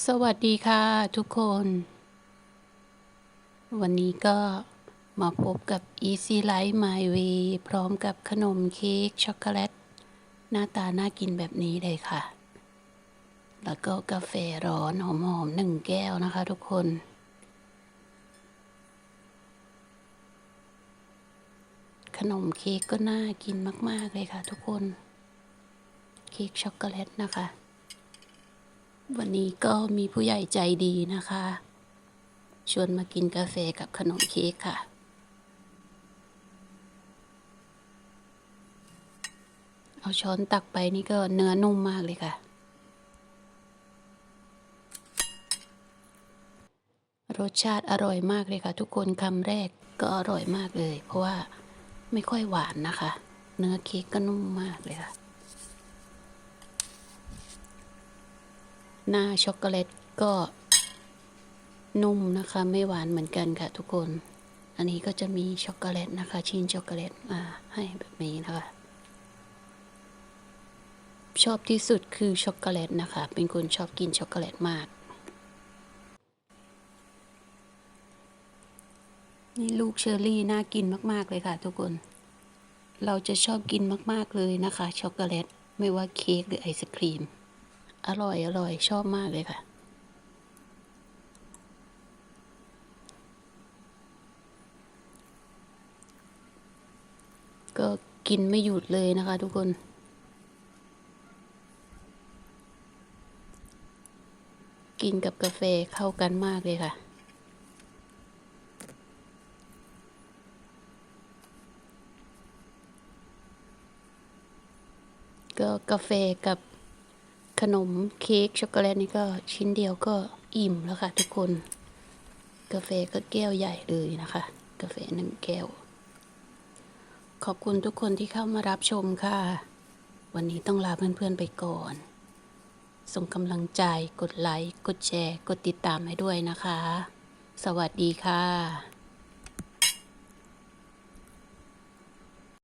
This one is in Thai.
สวัสดีค่ะทุกคน วันนี้ก็มาพบกับ Easy Life My Way พร้อมกับขนมเค้กช็อกโกแลต หน้าตาน่ากินแบบนี้เลยค่ะ แล้วก็กาแฟร้อนหอมๆหนึ่งแก้วนะคะทุกคน ขนมเค้กก็น่ากินมาก ๆ เลยค่ะทุกคน เค้กช็อกโกแลตนะคะ วันนี้ก็มีผู้ใหญ่ใจดีนะคะ ชวนมากินกาแฟกับขนมเค้กค่ะ เอาช้อนตักไปนี่ก็เนื้อนุ่มมากเลยค่ะ รสชาติอร่อยมากเลยค่ะ ทุกคนคำแรกก็อร่อยมากเลย เพราะว่าไม่ค่อยหวานนะคะ เนื้อเค้กก็นุ่มมากเลยค่ะ หน้าช็อกโกแลตก็นุ่มนะคะ ไม่หวานเหมือนกันค่ะทุกคน อันนี้ก็จะมีช็อกโกแลตนะคะ ชิ้นช็อกโกแลตมาให้แบบนี้นะคะ ชอบที่สุดคือช็อกโกแลตนะคะ เป็นคนชอบกินช็อกโกแลตมาก นี่ลูกเชอร์รี่น่ากินมากๆเลยค่ะ ทุกคน เราจะชอบกินมากๆเลยนะคะช็อกโกแลตไม่ว่าเค้กหรือไอศครีม อร่อยอร่อยชอบมากเลยค่ะ ก็กินไม่หยุดเลยนะคะทุกคนกินกับกาแฟเข้ากันมากเลยค่ะ ก็กาแฟกับ ขนมเค้กช็อกโกแลตนี่ก็ชิ้นเดียวก็อิ่มแล้วค่ะ ทุกคน กาแฟก็แก้วใหญ่เลยนะคะ กาแฟหนึ่งแก้ว ขอบคุณทุกคนที่เข้ามารับชมค่ะ วันนี้ต้องลาเพื่อนๆไปก่อน ส่งกำลังใจกดไลค์ กดแชร์ กดติดตามให้ด้วยนะคะ สวัสดีค่ะ